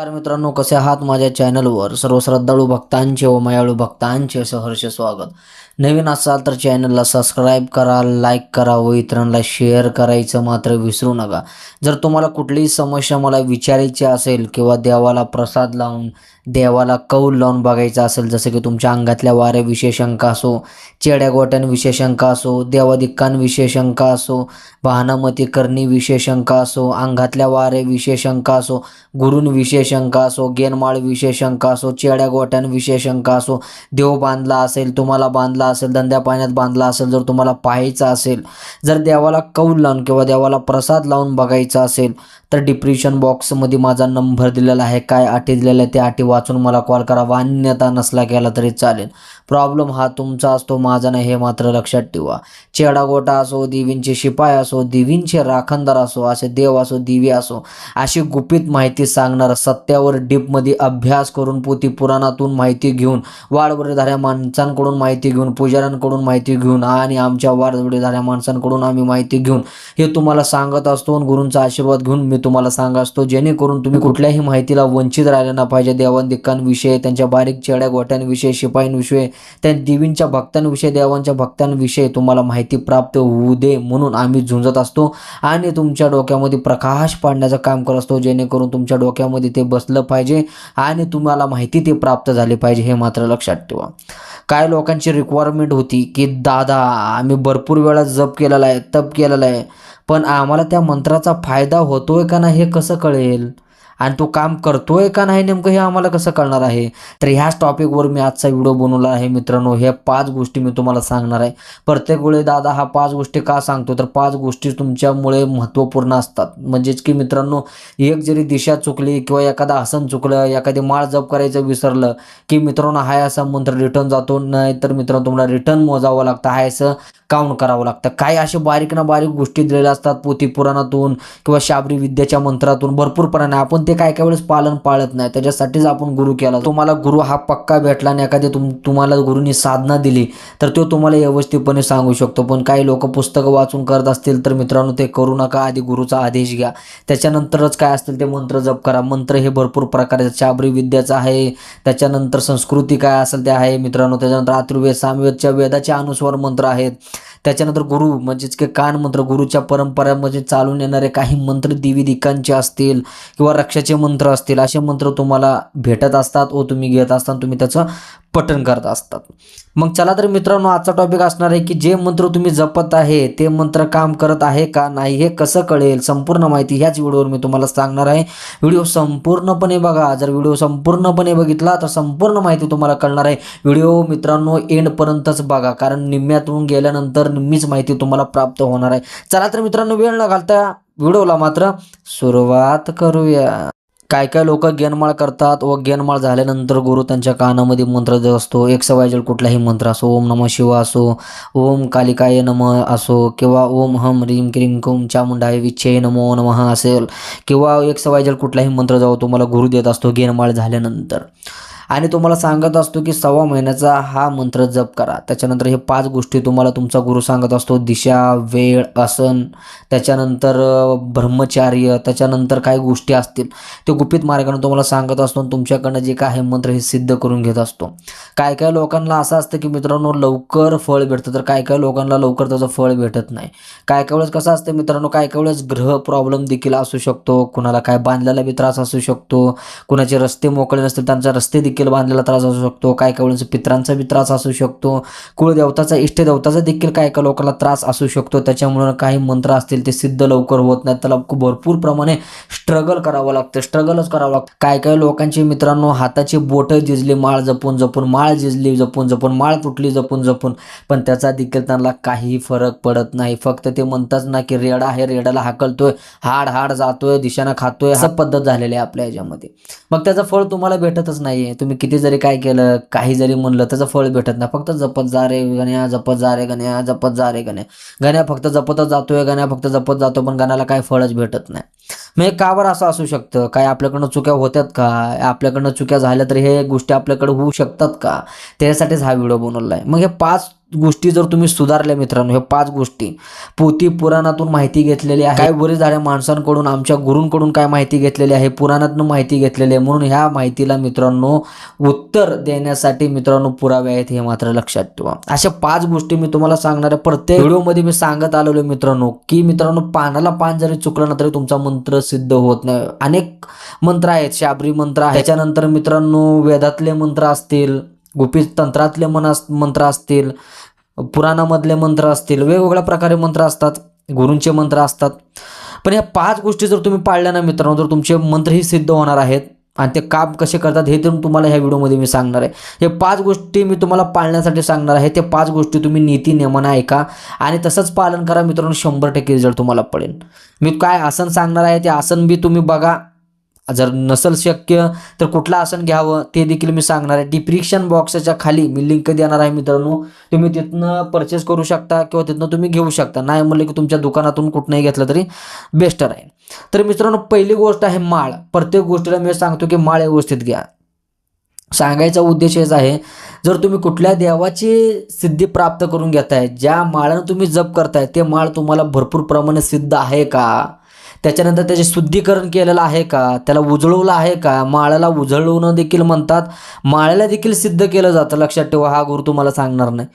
नमस्कार मित्रांनो कसे आहात माझ्या चॅनलवर? सर्व श्रद्धाळू भक्तांचे व मायाळू भक्तांचे सहर्ष स्वागत. नवीन असाल तर चॅनलला सबस्क्राईब करा लाईक करा व इतरांना शेअर करायचं मात्र विसरू नका. जर तुम्हाला कुठलीही समस्या मला विचारायची असेल किंवा देवाला प्रसाद लावून देवाला कौल लावून बघायचं असेल जसं की तुमच्या अंगातल्या वाऱ्याविषयी शंका असो चेड्या गोट्यांविषयी शंका असो देवादिक्कांविषयी शंका असो वाहनामती करणी शंका असो अंगातल्या वाऱ्याविषयी शंका असो गुरूंविषयी शंका असो गेनमाळविषयी शंका असो चेड्या गोट्यांविषयी शंका असो देव बांधला असेल तुम्हाला बांधला असेल धंद्या पाण्यात बांधला असेल जर तुम्हाला पाहायचं असेल जर देवाला कौल लावून किंवा देवाला प्रसाद लावून बघायचा असेल तर डिप्रेशन बॉक्समध्ये माझा नंबर दिलेला आहे. काय अटी दिलेल्या त्या अटी वाचून मला कॉल करा. मान्यता नसला केला तरी चालेल. प्रॉब्लेम हा तुमचा असतो माझा नाही हे मात्र लक्षात ठेवा. चेडा गोटा असो देवींचे शिपाय असो देवींचे राखणदार असो असे देव असो दिवे असो अशी गुपित माहिती सांगणार सत्यावर डीपमध्ये अभ्यास करून पोती पुराणातून माहिती घेऊन वाडवडीधाऱ्या माणसांकडून माहिती घेऊन पुजाऱ्यांकडून माहिती घेऊन आणि आमच्या वाडवडीधाऱ्या माणसांकडून आम्ही माहिती घेऊन हे तुम्हाला सांगत असतो गुरूंचा आशीर्वाद घेऊन मी तुम्हाला सांगत असतो जेणेकरून तुम्ही कुठल्याही माहितीला वंचित राहिले ना पाहिजे. देवांदिकांविषयी त्यांच्या बारीक चेड्या गोट्यांविषयी शिपाईंविषयी त्या देवींच्या भक्तांविषयी देवांच्या भक्तांविषयी तुम्हाला माहिती प्राप्त होऊ दे म्हणून आम्ही झुंजत असतो आणि तुमच्या डोक्यामध्ये प्रकाश पाडण्याचं काम करत असतो जेणेकरून तुमच्या डोक्यामध्ये ते बसलं पाहिजे आणि तुम्हाला माहिती ते प्राप्त झाली पाहिजे हे मात्र लक्षात ठेवा. काय लोकांची रिक्वायरमेंट होती की दादा आम्ही भरपूर वेळा जप केलेला आहे तप केलेला आहे पण आम्हाला त्या मंत्राचा फायदा होतो आहे का नाही हे कसं कळेल? आणि तो काम करतोय का नाही नेमकं हे आम्हाला कसं कळणार आहे? तर ह्याच टॉपिकवर मी आजचा व्हिडिओ बनवला आहे. मित्रांनो ह्या पाच गोष्टी मी तुम्हाला सांगणार आहे. प्रत्येक वेळी दादा हा पाच गोष्टी का सांगतो? तर पाच गोष्टी तुमच्यामुळे महत्त्वपूर्ण असतात. म्हणजेच की मित्रांनो एक जरी दिशा चुकली किंवा एखादा आसन चुकलं एखादी माळ जप करायचं विसरलं की मित्रांनो हाय असा मंत्र रिटर्न जातो. नाही तर मित्रांनो तुम्हाला रिटर्न मोजावं लागतं. हाय असं काउंट करावं लागतं. काय असे बारीक ना बारीक गोष्टी दिलेल्या असतात? पोथी पुराणातून किंवा शाबरी विद्याच्या मंत्रातून. भरपूरपणाने. आपण ते काय काय वेळेस पालन पाळत नाही. त्याच्यासाठीच आपण गुरु केला. तुम्हाला गुरु हा पक्का भेटला आणि एखादी तुम तुम्हाला गुरुनी साधना दिली तर तो तुम्हाला व्यवस्थितपणे सांगू शकतो. पण काही लोक पुस्तकं वाचून करत असतील तर मित्रांनो ते करू नका. आधी गुरुचा आदेश घ्या. त्याच्यानंतरच काय असतील ते मंत्र जप करा. मंत्र हे भरपूर प्रकारचे शाबरी विद्याचं आहे. त्याच्यानंतर संस्कृती काय असेल ते आहे मित्रांनो. त्याच्यानंतर आतुर्वेद सामवेदच्या वेदाचे अनुस्वार मंत्र आहेत. त्याच्यानंतर गुरु म्हणजेच की कान मंत्र गुरुच्या परंपरामध्ये चालून येणारे काही मंत्र देवी दिकांचे असतील किंवा रक्षाचे मंत्र असतील असे मंत्र तुम्हाला भेटत असतात व तुम्ही घेत असताना तुम्ही त्याचं पठण करत असतात. मग चला तर मित्रांनो आजचा टॉपिक असणार आहे की जे मंत्र तुम्ही जपत आहे ते मंत्र काम करत आहे का नाही हे कसं कळेल? संपूर्ण माहिती ह्याच व्हिडिओवर मी तुम्हाला सांगणार आहे. व्हिडिओ संपूर्णपणे बघा. जर व्हिडिओ संपूर्णपणे बघितला तर संपूर्ण माहिती तुम्हाला कळणार आहे. व्हिडिओ मित्रांनो एंडपर्यंतच बघा. कारण निम्म्यातून गेल्यानंतर निम्मीच माहिती तुम्हाला प्राप्त होणार आहे. चला तर मित्रांनो वेळ न घालता व्हिडिओला मात्र सुरुवात करूया. काय काय लोक गेनमाळ करतात व गेनमाळ झाल्यानंतर गुरु त्यांच्या कानामध्ये मंत्र जो असतो एक सवायजल कुठलाही मंत्र असो ओम नम शिवा असो ओम कालिकाय नम असो किंवा ओम हम रीम क्रीम कुम चामुंडाय विच्छे नमो नमः असेल किंवा एक सवायजल कुठलाही मंत्र जाऊ तुम्हाला गुरु देत असतो गेनमाळ झाल्यानंतर. आणि तुम्हाला सांगत असतो की सव्वा महिन्याचा हा मंत्र जप करा. त्याच्यानंतर हे पाच गोष्टी तुम्हाला तुमचा गुरु सांगत असतो. दिशा वेळ आसन त्याच्यानंतर ब्रह्मचार्य त्याच्यानंतर काही गोष्टी असतील. ते गुपित मार्गाने तुम्हाला सांगत असतो आणि तुमच्याकडनं जे काय आहे मंत्र हे सिद्ध करून घेत असतो. काय काय लोकांना असं असतं की मित्रांनो लवकर फळ भेटतं तर काय काय लोकांना लवकर त्याचं फळ भेटत नाही. काय काय वेळेस कसं असतं मित्रांनो काय काय वेळेस ग्रह प्रॉब्लेम देखील असू शकतो. कुणाला काय बांधलेला बी त्रास असू शकतो. कुणाचे रस्ते मोकळे नसतील त्यांचा रस्ते देखील बांधलेला त्रास असू शकतो काय काय वेळेस पित्रांचा बी त्रास असू शकतो कुळदेवताचा इष्टदेवताचा देखील काय काय लोकांना त्रास असू शकतो. त्याच्यामुळं काही मंत्र असतील ते सिद्ध लवकर होत नाही त्याला भरपूर प्रमाणे स्ट्रगल करावं लागतं. स्ट्रगलच करावं लागतं. काय काय लोकांचे मित्रांनो हाताची बोटं झिजली माळ जपून जपून माळ झिजली जपून जपून माळ तुटली जपून जपून. पण त्याचा देखील त्यांना काही फरक पडत नाही. फक्त ते म्हणतात ना की रेडा आहे रेडाला हाकलतोय हाड हाड जातोय दिशानं खातोय असं पद्धत झालेली आहे आपल्या याच्यामध्ये. मग त्याचं फळ तुम्हाला भेटतच नाहीये. तुम्ही किती जरी काय केलं काही जरी म्हणलं त्याचं फळ भेटत नाही. फक्त जपत जा रे गण्या जपत जा रे गण्या जपत जा रे गण्या. गण्या फक्त जपतच जातोय गण्या फक्त जपत जातो पण गण्याला काय फळच भेटत नाही. मग हे का बरं असं असू शकतं. काय आपल्याकडनं चुक्या होत्यात का? आपल्याकडनं चुक्या झाल्या तर हे गोष्टी आपल्याकडे होऊ शकतात का? त्याच्यासाठीच हा व्हिडिओ बनवला आहे. मग हे पाच गोष्टी जर तुम्ही सुधारल्या मित्रांनो हे पाच गोष्टी. पोथी पुराणातून माहिती घेतलेली आहे. काय? बरेच झाल्या माणसांकडून आमच्या गुरूंकडून काय माहिती घेतलेली आहे? पुराणातून माहिती घेतलेली आहे. म्हणून ह्या माहितीला मित्रांनो उत्तर देण्यासाठी मित्रांनो पुरावे आहेत हे मात्र लक्षात ठेवा. अशा पाच गोष्टी मी तुम्हाला सांगणार आहे. प्रत्येक व्हिडिओमध्ये मी सांगत आलेलो मित्रांनो की मित्रांनो पानाला पान जरी चुकलं ना तरी तुमचा मंत्र सिद्ध होत नाही. अनेक मंत्र आहेत शाबरी मंत्र आहे. त्याच्यानंतर मित्रांनो वेदातले मंत्र असतील गुपित तंत्रातले मन मंत्र असतील पुराणामधले मंत्र असतील वेगवेगळ्या प्रकारे मंत्र असतात गुरूंचे मंत्र असतात. पण या पाच गोष्टी जर तुम्ही पाळल्या ना मित्रांनो तर तुमचे मंत्रही सिद्ध होणार आहेत आणि ते काम कसे करतात हे तर तुम्हाला ह्या व्हिडिओमध्ये मी सांगणार आहे. हे पाच गोष्टी मी तुम्हाला पाळण्यासाठी सांगणार आहे. ते पाच गोष्टी तुम्ही नीती नियमानं ऐका आणि तसंच पालन करा मित्रांनो शंभर टक्के रिझल्ट तुम्हाला पडेल. मी काय आसन सांगणार आहे ते आसन बी तुम्ही बघा. जर नसेल शक्य तर कुठलं आसन घ्यावं ते देखील मी सांगणार आहे. डिप्रिक्शन बॉक्सच्या खाली मी लिंक देणार आहे मित्रांनो. तुम्ही तिथनं परचेस करू शकता किंवा तिथनं तुम्ही घेऊ शकता. नाही म्हणलं की तुमच्या दुकानातून कुठनंही घेतलं तरी बेस्टर आहे. तर मित्रांनो पहिली गोष्ट आहे माळ. प्रत्येक गोष्टीला मी सांगतो की माळ व्यवस्थित घ्या. सांगायचा उद्देश हेच आहे जर तुम्ही कुठल्या देवाची सिद्धी प्राप्त करून घेताय ज्या माळानं तुम्ही जप करताय ते माळ तुम्हाला भरपूर प्रमाणात सिद्ध आहे का? त्याच्यानंतर त्याचे शुद्धीकरण केलेलं आहे का? त्याला उजळवलं आहे का? माळ्याला उजळवणं देखील म्हणतात. माळ्याला देखील सिद्ध केलं जातं. लक्षात ठेवा हा गुरु तुम्हाला सांगणार नाही.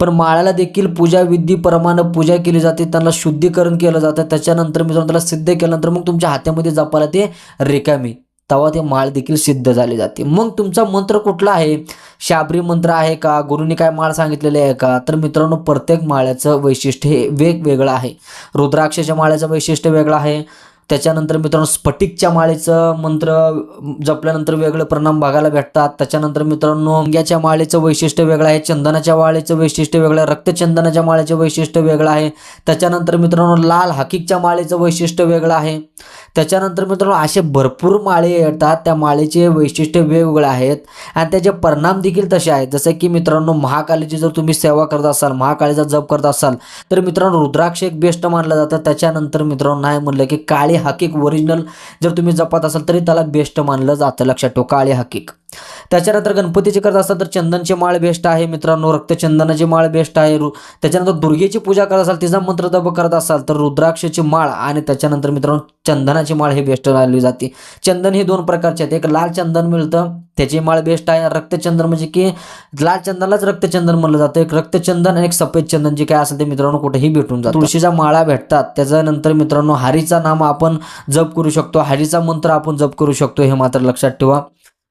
पण माळ्याला देखील पूजा विधीप्रमाणे पूजा केली जाते. त्यांना शुद्धीकरण केलं जातं. त्याच्यानंतर मित्रांनो त्याला सिद्ध केल्यानंतर मग तुमच्या हातामध्ये जपायला ते रिकामी. तेव्हा ते माळ देखील सिद्ध झाली जाते. मग तुमचा मंत्र कुठला आहे? शाबरी मंत्र आहे का? गुरुनी काय माळ सांगितलेले आहे का? तर मित्रांनो प्रत्येक माळ्याचं वैशिष्ट्य हे वेगवेगळं आहे. रुद्राक्षाच्या माळ्याचं वैशिष्ट्य वेगळं आहे. त्याच्यानंतर मित्रांनो स्फटिकच्या माळेचं मंत्र जपल्यानंतर वेगळे परिणाम बघायला भेटतात त्याच्यानंतर मित्रांनो अंग्याच्या माळेचं वैशिष्ट्य वेगळं आहे. चंदनाच्या माळेचं वैशिष्ट्य वेगळं आहे. रक्तचंदनाच्या माळेचं वैशिष्ट्य वेगळं आहे. त्याच्यानंतर मित्रांनो लाल हकीकच्या माळेचं वैशिष्ट्य वेगळं आहे. त्याच्यानंतर मित्रांनो असे भरपूर माळे येतात. त्या माळेचे वैशिष्ट्य वेगवेगळे आहेत. आणि त्याचे परिणाम देखील तसे आहेत. जसं की मित्रांनो महाकालीची जर तुम्ही सेवा करत असाल महाकालीचा जप करत असाल तर मित्रांनो रुद्राक्ष एक बेस्ट मानलं जातं. त्याच्यानंतर मित्रांनो नाही म्हणलं की काळी हकीक ओरिजिनल जर तुम्ही जपत असाल तरी त्याला बेस्ट मानलं जातं. लक्षात ठेव काळे हकीक त्याच्यानंतर गणपतीची करत असाल तर चंदनची माळ बेस्ट आहे मित्रांनो रक्तचंदनाची माळ बेस्ट आहे. रु त्याच्यानंतर दुर्गेची पूजा करत असाल तिचा मंत्र जप करत असाल तर रुद्राक्षाची माळ आणि त्याच्यानंतर मित्रांनो चंदनाची माळ हे बेस्ट लावली जाते. चंदन हे दोन प्रकारचे आहेत. एक लाल चंदन मिळतं त्याची माळ बेस्ट आहे. रक्तचंदन म्हणजे की लाल चंदनालाच रक्तचंदन म्हणलं जातं. एक रक्तचंदन आणि एक सफेद चंदन जे काय असेल ते मित्रांनो कुठेही भेटून जातं. तुळशीच्या माळा भेटतात. त्याच्यानंतर मित्रांनो हरीचा नाम आपण जप करू शकतो. हरीचा मंत्र आपण जप करू शकतो हे मात्र लक्षात ठेवा.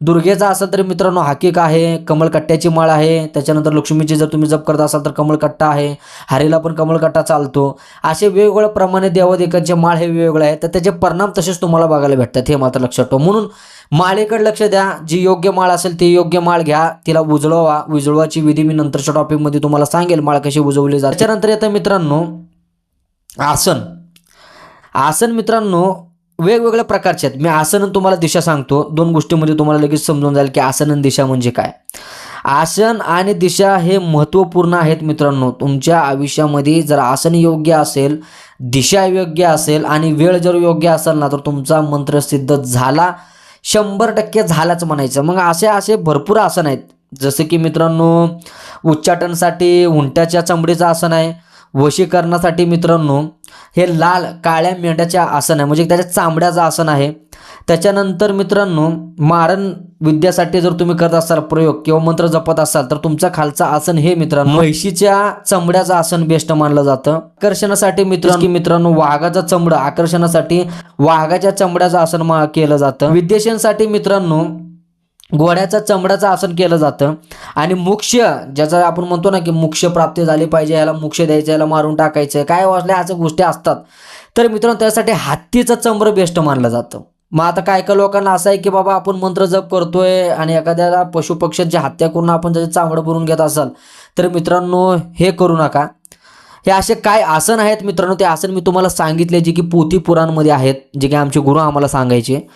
दुर्गेचा असेल तर मित्रांनो हाकिक आहे. कमळकट्ट्याची माळ आहे. त्याच्यानंतर लक्ष्मीची जर तुम्ही जप करत असाल तर कमळकट्टा आहे. हरीला पण कमळकट्टा चालतो. असे वेगवेगळ्या प्रमाणे देवादेकांचे माळ हे वेगवेगळे आहेत. तर त्याचे परिणाम तसेच तुम्हाला बघायला भेटतात. हे मात्र लक्षात ठेवा. म्हणून माळेकडे लक्ष द्या. जी योग्य माळ असेल ती योग्य माळ घ्या. तिला उजळवा. उजळवाची विधी मी नंतरच्या टॉपिकमध्ये तुम्हाला सांगेल माळ कशी उजवली जाते. त्याच्यानंतर येतं मित्रांनो आसन. आसन मित्रांनो वेगवेगळ्या प्रकारचे आहेत. मी आसन तुम्हाला दिशा सांगतो. दोन गोष्टीमध्ये तुम्हाला लगेच समजून जाईल की आसन आणि दिशा म्हणजे काय. आसन आणि दिशा हे महत्त्वपूर्ण आहेत मित्रांनो. तुमच्या आयुष्यामध्ये जर आसन योग्य असेल दिशा योग्य असेल आणि वेळ जर योग्य असेल ना तर तुमचा मंत्र सिद्ध झाला. शंभर टक्के झालाच म्हणायचं. मग असे असे भरपूर आसन आहेत. जसं की मित्रांनो उच्चाटनसाठी उंट्याच्या चमडीचं आसन आहे. वशीकरणासाठी मित्रांनो हे लाल काळ्या मेंढ्याचे आसन आहे. म्हणजे त्याच्या चांबड्याचं आसन आहे. त्याच्यानंतर मित्रांनो मारण विद्यासाठी जर तुम्ही करत असाल प्रयोग किंवा मंत्र जपत असाल तर तुमचा खालचा आसन हे मित्रांनो म्हैशीच्या चमड्याचं आसन बेस्ट मानलं जातं. आकर्षणासाठी मित्रांनो मित्रांनो वाघाचं चमडं आकर्षणासाठी वाघाच्या चमड्याचं आसन मा- केलं जातं. विद्याशांसाठी मित्रांनो घोड्याचा चमड्याचं आसन केलं जातं. आणि मोक्ष ज्याचा आपण म्हणतो ना की मोक्ष प्राप्ती झाली पाहिजे याला मोक्ष द्यायचं याला मारून टाकायचं काय वाचल्या ह्याच्या गोष्टी असतात. तर मित्रांनो त्यासाठी हत्तीचं चमडं बेस्ट मानलं जातं. मग आता काय काय लोकांना असं आहे की बाबा आपण मंत्र जप करतोय आणि एखाद्याला पशुपक्ष्यांची हत्या करून आपण जर चांगडं भरून घेत असाल तर मित्रांनो हे करू नका. हे असे काय आसन आहेत मित्रांनो? ते आसन मी तुम्हाला सांगितले जे की पोथी पुराणमध्ये आहेत जे की आमचे गुरु आम्हाला सांगायचे.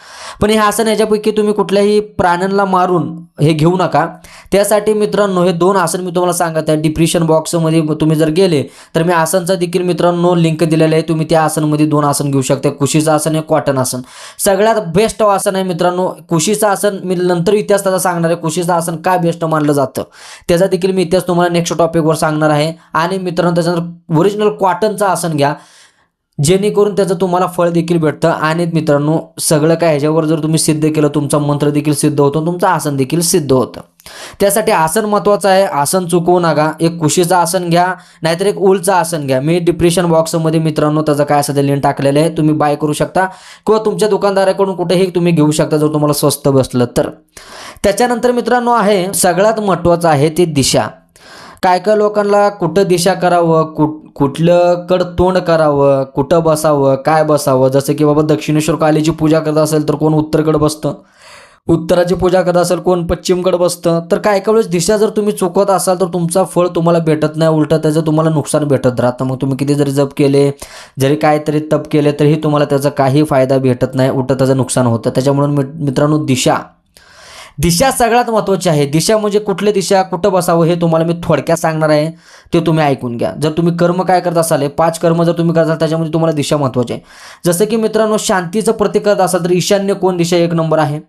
पण हे आसन याच्यापैकी तुम्ही कुठल्याही प्राण्यांना मारून हे घेऊ नका. त्यासाठी मित्रांनो हे दोन आसन मी तुम्हाला सांगत आहे. डिप्रेशन बॉक्समध्ये तुम्ही जर गेले तर मी आसनचा देखील मित्रांनो लिंक दिलेला आहे. तुम्ही त्या आसनमध्ये दोन आसन घेऊ शकता. कुशीचं आसन आहे कॉटन आसन. सगळ्यात बेस्ट आसन आहे मित्रांनो कुशीचं आसन मी नंतर इतिहास त्याचा सांगणार आहे. कुशीचं आसन का बेस्ट मानलं जातं? त्याचा देखील मी इतिहास तुम्हाला नेक्स्ट टॉपिकवर सांगणार आहे. आणि मित्रांनो त्याच्यानंतर ओरिजिनल कॉटनचं आसन घ्या. जेणेकरून त्याचं तुम्हाला फळ देखील भेटतं. आणि मित्रांनो सगळं काय ह्याच्यावर जर तुम्ही सिद्ध केलं तुमचा मंत्र देखील सिद्ध होतो तुमचं आसन देखील सिद्ध होतं. त्यासाठी आसन महत्त्वाचं आहे. आसन चुकवू नका. एक कुशीचं आसन घ्या नाहीतर एक उलचं आसन घ्या. मी डिप्रेशन बॉक्समध्ये मित्रांनो त्याचं काय असं लिंक टाकलेलं आहे. तुम्ही बाय करू शकता. किंवा तुमच्या दुकानदाराकडून कुठेही तुम्ही घेऊ शकता जर तुम्हाला स्वस्त बसलं तर. त्याच्यानंतर मित्रांनो आहे सगळ्यात महत्त्वाचं आहे ती दिशा. काय काय लोकांना कुठं दिशा करावं कुठ कुठलं कड तोंड करावं कुठं बसावं काय बसावं? जसं की बाबा दक्षिणेश्वर कालीची पूजा करत असेल तर कोण उत्तरकडं बसतं? उत्तराची पूजा करत असेल कोण पश्चिमकडे बसतं? तर काय काय वेळेस दिशा जर तुम्ही चुकवत असाल तर तुमचा फळ तुम्हाला भेटत नाही उलटं त्याचं तुम्हाला नुकसान भेटत राहतं. मग तुम्ही किती जरी जप केले जरी काहीतरी तप केले तरीही तुम्हाला त्याचा काही फायदा भेटत नाही उलटं त्याचं नुकसान होतं. त्याच्यामुळे मित्रांनो दिशा दिशा सगळ्यात महत्त्वाची आहे. दिशा म्हणजे कुठल्या दिशा कुठं बसावं हे तुम्हाला मी थोडक्यात सांगणार आहे. ते तुम्ही ऐकून घ्या. जर तुम्ही कर्म काय करत असाल हे पाच कर्म जर तुम्ही करत असाल त्याच्यामध्ये तुम्हाला दिशा महत्त्वाची आहे. जसं की मित्रांनो शांतीचं प्रतीक करत असाल तर ईशान्य कोण दिशा एक नंबर आहे?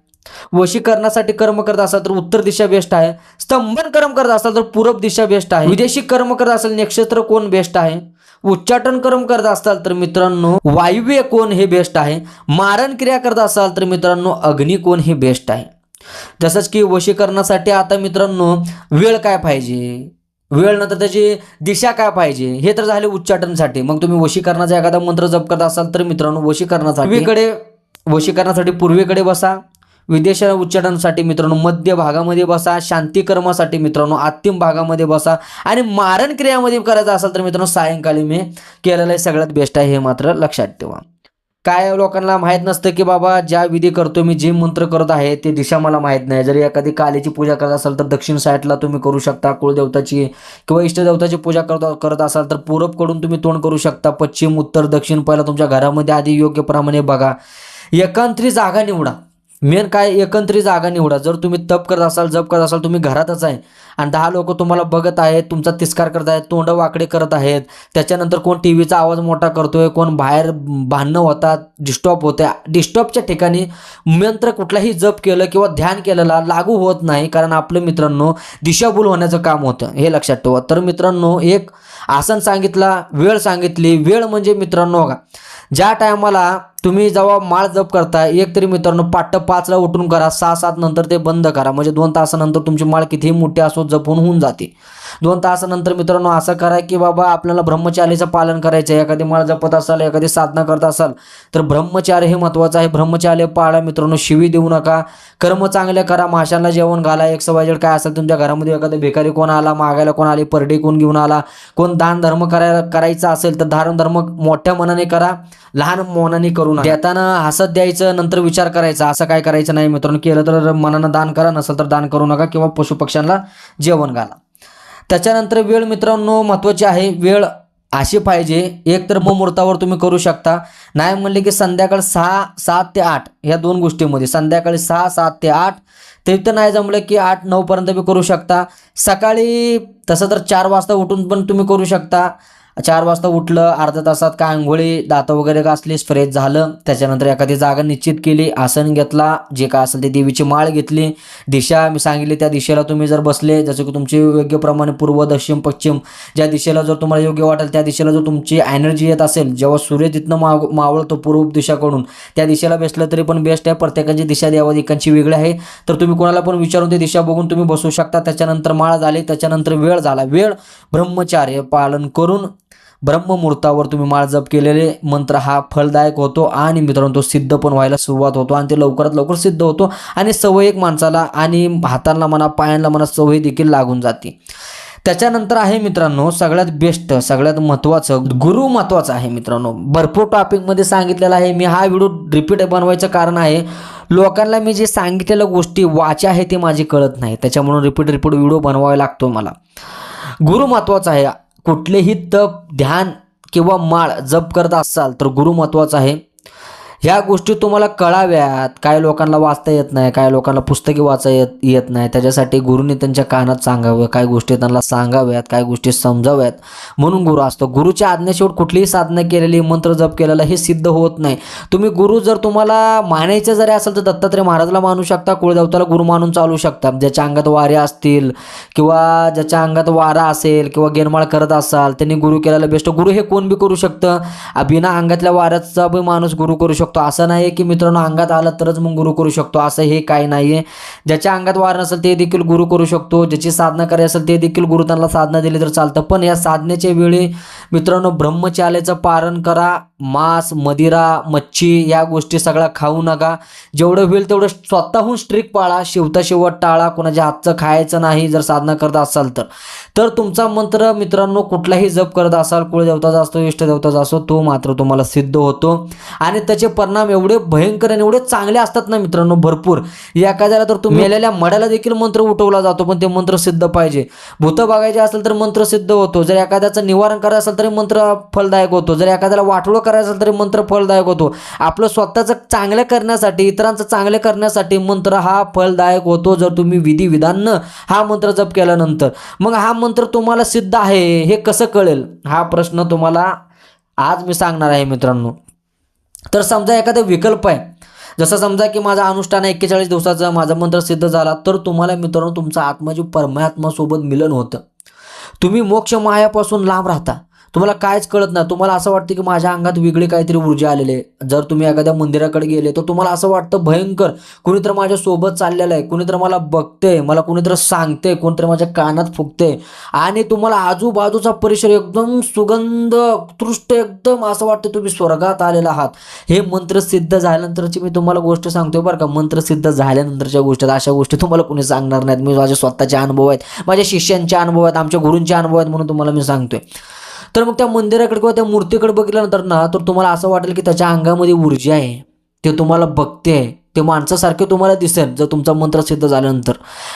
वशीकरणासाठी कर्म करत असाल तर उत्तर दिशा बेस्ट आहे. स्तंभन कर्म करत असाल तर पूरब दिशा बेस्ट आहे. विदेशी कर्म करत असाल नक्षत्र कोण बेस्ट आहे? उच्चाटन कर्म करत असाल तर मित्रांनो वायव्य कोण हे बेस्ट आहे? मारण क्रिया करत असाल तर मित्रांनो अग्नी हे बेस्ट आहे? तसंच की वशीकरणासाठी आता मित्रांनो वेळ काय पाहिजे? वेळ नंतर त्याची दिशा काय पाहिजे? हे तर झाले उच्चाटनसाठी. मग तुम्ही वशीकरणाचा एखादा मंत्र जप करत असाल तर मित्रांनो वशीकरणासाठी पूर्वेकडे वशीकरणासाठी पूर्वेकडे बसा. विदेश उच्चाटनासाठी मित्रांनो मध्य भागामध्ये बसा. शांती कर्मासाठी मित्रांनो अंतिम भागामध्ये बसा. आणि मारण क्रियामध्ये करायचं असेल तर मित्रांनो सायंकाळी मी केलेलं सगळ्यात बेस्ट आहे हे मात्र लक्षात ठेवा. काय लोकांना माहीत नसतं की बाबा ज्या विधी करतो मी जे मंत्र करत आहे ते दिशा मला माहीत नाही. जरी एखादी कालीची पूजा करत असाल तर दक्षिण साईडला तुम्ही करू शकता कुळदेवताची किंवा इष्टदेवताची पूजा करत करत असाल तर पूरबकडून तुम्ही तोंड करू शकता. पश्चिम उत्तर दक्षिण पहिला तुमच्या घरामध्ये आधी योग्य प्रमाणे बघा. एकांतरी जागा निवडा. मेन काय एकंतरी जागा निवडा. जर तुम्ही तप करत असाल जप करत असाल तुम्ही घरातच आहे. आणि दहा लोक तुम्हाला बघत आहेत तुमचा तिस्कार करत आहेत तोंड वाकडे करत आहेत. त्याच्यानंतर कोण टी व्हीचा आवाज मोठा करतोय कोण बाहेर भांडणं होतात डिस्टॉप होते डिस्टॉपच्या ठिकाणी मंत्र कुठलाही जप केलं किंवा ध्यान केलेला लागू होत नाही. कारण आपलं मित्रांनो दिशाभूल होण्याचं काम होतं. हे लक्षात ठेवा. तर मित्रांनो एक आसन सांगितला वेळ सांगितली. वेळ म्हणजे मित्रांनो का ज्या टायमाला तुम्ही जेव्हा माळ जप करताय एक तरी मित्रांनो पाट्ट पाचला उठून करा सहा सात नंतर ते बंद करा. म्हणजे दोन तासानंतर तुमची माळ कितीही मोठी असो जपून होऊन जाते. दोन तासानंतर मित्रांनो असं करा की बाबा आपल्याला ब्रह्मचारीचं पालन करायचं आहे. एखादी माळ जपत असाल एखादी साधना करत असाल तर ब्रह्मचार्य हे महत्त्वाचं आहे. ब्रह्मचार्य पाळा मित्रांनो शिवी देऊ नका. कर्म चांगले करा माशांना जेवण घाला. एक सवायजड काय असेल तुमच्या घरामध्ये एखादा भिकारी कोण आला मागायला कोण आली परडे कोण घेऊन आला कोण दान धर्म करायला करायचा असेल तर दान धर्म मोठ्या मनाने करा लहान मनाने करू नका. देताना हसत द्यायचं नंतर विचार करायचा. असं काय करायचं नाही मित्रांनो. केलं तर मनानं दान करा नसेल तर दान करू नका. किंवा पशुपक्ष्यांना जेवण घाला. त्याच्यानंतर वेळ मित्रांनो महत्त्वाची आहे. वेळ अशी पाहिजे. एक तर मुहूर्तावर तुम्ही करू शकता. नाही म्हणले की संध्याकाळ सहा सात ते आठ ह्या दोन गोष्टीमध्ये. संध्याकाळी सहा सात ते आठ. ते तर नाही जमलं की आठ नऊपर्यंत बी करू शकता. सकाळी तसं तर चार वाजता उठून पण तुम्ही करू शकता. चार वाजता उठलं अर्ध्या तासात काय आंघोळी दातं वगैरे घासली फ्रेश झालं. त्याच्यानंतर एखादी जागा निश्चित केली आसन घेतला जे काय असेल ते देवीची माळ घेतली. दिशा मी सांगितली त्या दिशेला तुम्ही जर बसले जसं की तुमचे योग्य प्रमाणे पूर्व दक्षिण पश्चिम ज्या दिशेला जर तुम्हाला योग्य वाटेल त्या दिशेला जर तुमची एनर्जी येत असेल जेव्हा सूर्य तिथनं माव मावळतो पूर्व दिशाकडून त्या दिशेला बसलं तरी पण बेस्ट आहे. प्रत्येकाची दिशा देवादिकांची वेगळी आहे. तर तुम्ही कोणाला पण विचारून ते दिशा बघून तुम्ही बसू शकता. त्याच्यानंतर माळ झाली त्याच्यानंतर वेळ झाला. वेळ ब्रह्मचार्य पालन करून ब्रह्ममुहूर्तावर तुम्ही माळ जप केलेले मंत्र हा फलदायक होतो आणि मित्रांनो तो सिद्ध पण व्हायला सुरुवात होतो आणि ते लवकरात लवकर सिद्ध होतो आणि सवय एक माणसाला आणि हातांना म्हणा पायांना म्हणा सवय देखील लागून जाते. त्याच्यानंतर आहे मित्रांनो सगळ्यात बेस्ट सगळ्यात महत्त्वाचं गुरु महत्त्वाचं आहे मित्रांनो. भरपूर टॉपिकमध्ये सांगितलेलं आहे. मी हा व्हिडिओ रिपीट बनवायचं कारण आहे लोकांना मी जे सांगितलेल्या गोष्टी वाचा आहे ते माझी कळत नाही. त्याच्यामुळे रिपीट रिपीट व्हिडिओ बनवावा लागतो मला. गुरु महत्त्वाचा आहे. कुठलेही तप ध्यान किंवा माळ जप करत असाल तर गुरु महत्त्वाचा आहे. ह्या गोष्टी तुम्हाला कळाव्यात. काय लोकांना वाचता येत नाही काय लोकांना पुस्तके वाचा येत येत नाही. त्याच्यासाठी गुरुने त्यांच्या कानात सांगावं काय गोष्टी त्यांना सांगाव्यात काय गोष्टी समजाव्यात. म्हणून गुरु असतो. गुरुच्या आज्ञेशिवाय कुठलीही साधना केलेली मंत्र जप केलेला हे सिद्ध होत नाही. तुम्ही गुरु जर तुम्हाला मानायचं जरी असेल तर दत्तात्रय महाराजला मानू शकता कुळदेवताला गुरु मानून चालू शकता. ज्याच्या अंगात वारे असतील किंवा ज्याच्या अंगात वारा असेल किंवा गेनमाळ करत असाल त्यांनी गुरु केलेला बेस्ट गुरु हे कोण बी करू शकतं? बिना अंगातल्या वाऱ्याचा बी माणूस गुरु करू शकतो. असं नाही की मित्रांनो अंगात आलं तरच मग गुरु करू शकतो. असं हे काही नाही आहे ज्याच्या अंगात वार नसेल ते देखील गुरु करू शकतो. ज्याची साधना करायची असेल ते देखील गुरु त्यांना साधना दिली तर चालतं. पण या साधनेच्या वेळी मित्रांनो ब्रह्मचार्याचं पारण करा. मांस मदिरा मच्छी या गोष्टी सगळ्या खाऊ नका. जेवढं होईल तेवढं स्वतःहून स्ट्रिक पाळा. शिवता शेवट टाळा. कोणाच्या हातचं खायचं नाही जर साधना करत असाल तर. तर तुमचा मंत्र मित्रांनो कुठलाही जप करत असाल कुळदेवताचा असतो इष्टदेवताचा असो तो मात्र तुम्हाला सिद्ध होतो. आणि त्याचे परिणाम एवढे भयंकर आणि एवढे चांगले असतात ना मित्रांनो भरपूर. एखाद्याला तर तुम्ही मेलेल्या मड्याला देखील मंत्र उठवला जातो पण ते मंत्र सिद्ध पाहिजे. भूत बघायचे असेल तर मंत्र सिद्ध होतो जर एखाद्याचं निवारण करायचं असेल तरी मंत्र फलदायक होतो जर एखाद्याला वाटोळं करायचं असेल तरी मंत्र फलदायक होतो. आपलं स्वतःचं चांगलं करण्यासाठी इतरांचं चांगलं करण्यासाठी मंत्र हा फलदायक होतो जर तुम्ही विधी विधाननं हा मंत्र जप केल्यानंतर. मग हा मंत्र तुम्हाला सिद्ध आहे हे कसं कळेल? हा प्रश्न तुम्हाला आज मी सांगणार आहे मित्रांनो. तर समजा एखादा विकल्प आहे जसं समजा की माझा अनुष्ठान एक्केचाळीस दिवसाचा माझा मंत्र सिद्ध झाला तर तुम्हाला मित्रांनो तुमचा आत्मा जो परमात्मासोबत मिलन होतं. तुम्ही मोक्ष मायापासून लांब राहता. तुम्हाला कायच कळत नाही. तुम्हाला असं वाटतं की माझ्या अंगात वेगळी काहीतरी ऊर्जा आलेली आहे. जर तुम्ही एखाद्या मंदिराकडे गेले तर तुम्हाला असं वाटतं भयंकर. कुणीतरी माझ्या सोबत चाललेलं आहे. कुणीतरी मला बघते मला कुणीतरी सांगते कोणतरी माझ्या कानात फुकते आणि तुम्हाला आजूबाजूचा परिसर एकदम सुगंध तृष्ट एकदम असं वाटतं तुम्ही स्वर्गात आलेला आहात. हे मंत्र सिद्ध झाल्यानंतरची मी तुम्हाला गोष्ट सांगतोय बरं का. मंत्र सिद्ध झाल्यानंतरच्या गोष्टी अशा गोष्टी तुम्हाला कोणी सांगणार नाहीत. मी माझे स्वतःचे अनुभव आहेत. माझ्या शिष्यांचे अनुभव आहेत. आमच्या गुरूंचे अनुभव आहेत म्हणून तुम्हाला मी सांगतोय. तर मग त्या मंदिराकडे किंवा त्या मूर्तीकडे बघितल्यानंतर ना तर तुम्हाला असं वाटेल की त्याच्या अंगामध्ये ऊर्जा आहे. ते तुम्हाला बघते. ते माणसासारखे तुम्हाला दिसेल जर तुमचा मंत्र सिद्ध झाल्यानंतर.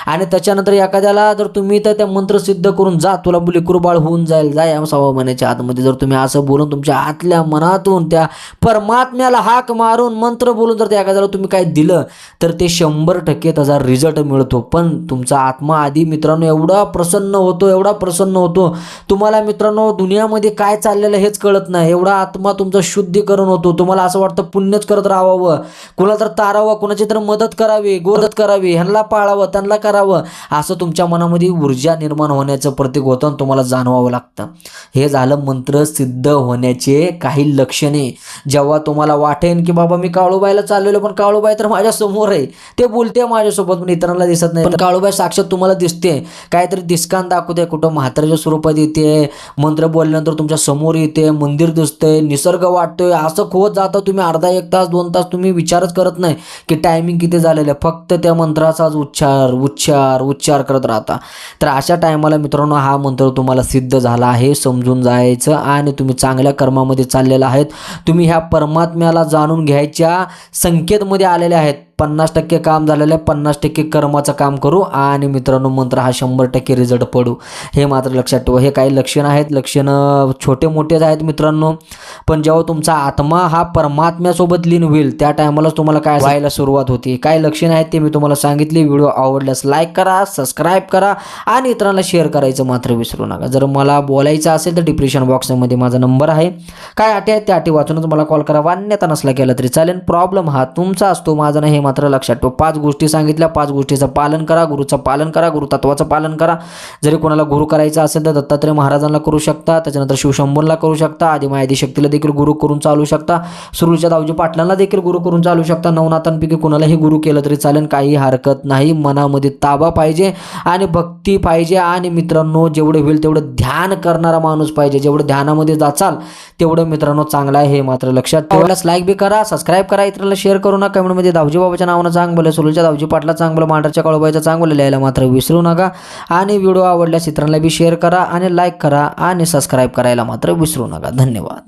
आणि त्याच्यानंतर एखाद्याला जर तुम्ही तर त्या मंत्र सिद्ध करून जा तुला लेकरू कुरबाळ होऊन जाईल जा या सव्वा महिन्याच्या आतमध्ये. जर तुम्ही असं बोलून तुमच्या आतल्या मनातून त्या परमात्म्याला हाक मारून मंत्र बोलून जर त्या एखाद्याला तुम्ही काय दिलं तर ते शंभर टक्के त्याचा रिझल्ट मिळतो. पण तुमचा आत्मा आधी मित्रांनो एवढा प्रसन्न होतो एवढा प्रसन्न होतो. तुम्हाला मित्रांनो दुनियामध्ये काय चाललेलं हेच कळत नाही. एवढा आत्मा तुमचं शुद्धीकरण होतो. तुम्हाला असं वाटतं पुण्यच करत राहावं. कुणाला तर तारावं कुणाची तर मदत करावी गोदत करावी ह्यांना पाळावं त्यांना करावं असं तुमच्या मनामध्ये ऊर्जा निर्माण होण्याचं प्रतीक होतं आणि तुम्हाला जाणवावं लागतं. हे झालं मंत्र सिद्ध होण्याचे काही लक्षणे. जेव्हा तुम्हाला वाटेन की बाबा मी काळूबाईला चाललेलो पण काळूबाई तर माझ्यासमोर आहे. ते बोलते माझ्यासोबत पण इतरांना दिसत नाही. पण काळूबाई साक्षात तुम्हाला दिसते. काहीतरी दिसकान दाखवते कुठं म्हाताऱ्याच्या स्वरूपात येते. मंत्र बोलल्यानंतर तुमच्यासमोर येते मंदिर दिसतंय निसर्ग वाटतोय. असं खोत जाता तुम्ही अर्धा एक तास दोन तास तुम्ही विचारच करत नाही. की टायमिंग किती झालेलं आहे? फक्त त्या मंत्राचाच उच्चार उच्चार उच्चार करत राहता. तर अशा टायमाला मित्रांनो हा मंत्र तुम्हाला सिद्ध झाला आहे समजून जायचं आणि तुम्ही चांगल्या कर्मामध्ये चाललेला आहेत. तुम्ही ह्या परमात्म्याला जाणून घ्यायच्या संकेतमध्ये आलेल्या आहेत. पन्नास टक्के काम झालेलं आहे. पन्नास टक्के कर्माचं काम करू आणि मित्रांनो मंत्र हा शंभर टक्के रिझल्ट पडू. हे मात्र लक्षात ठेवा. हे काही लक्षणं आहेत. लक्षणं छोटे मोठेच आहेत मित्रांनो. पण जेव्हा तुमचा आत्मा हा परमात्म्यासोबत लीन होईल त्या टायमालाच तुम्हाला काय व्हायला सुरुवात होती. काय लक्षणं आहेत ते मी तुम्हाला सांगितले. व्हिडिओ आवडल्यास लाईक करा सबस्क्राईब करा आणि इतरांना शेअर करायचं मात्र विसरू नका. जर मला बोलायचं असेल तर डिप्रेशन बॉक्समध्ये माझा नंबर आहे. काय अटी आहेत त्या अटी वाचूनच मला कॉल करा. वान्यता नसला केला तरी चालेल. प्रॉब्लेम हा तुमचा असतो माझा नाही हे मात्र लक्षात ठेवा. पाच गोष्टी सांगितल्या पाच गोष्टीचं पालन करा गुरुचं पालन करा गुरुतत्वाचं पालन करा. जरी कोणाला गुरु करायचं असेल तर दत्तात्रय महाराजांना करू शकता त्याच्यानंतर शिवशंभूला करू शकता आधी आदी शक्तीला देखील गुरु करून चालू शकता. सुरूच्या दावजी पाटलांना देखील गुरु करून चालू शकता. नवनाथांपैकी कोणालाही गुरु केलं तरी चालेल काही हरकत नाही. मनामध्ये ताबा पाहिजे आणि भक्ती पाहिजे. आणि मित्रांनो जेवढं होईल तेवढं ध्यान करणारा माणूस पाहिजे. जेवढं ध्यानामध्ये जाचाल तेवढं मित्रांनो चांगलं आहे हे मात्र लक्षात ठेवल्यास लाईक बी करा सबस्क्राईब करा इतरांना शेअर करू नका. कमेंटमध्ये दावजी बाबाच्या नावानं चांगलं बोला सुरूच्या दावजी पाटला चांगलं मांडरच्या कळबाईचा चांगलं लिहायला मात्र विसरू नका. आणि व्हिडिओ आवडल्यास इतरांना बी शेअर करा आणि लाईक करा आणि सबस्क्राईब करायला मात्र विसरू नका. धन्यवाद.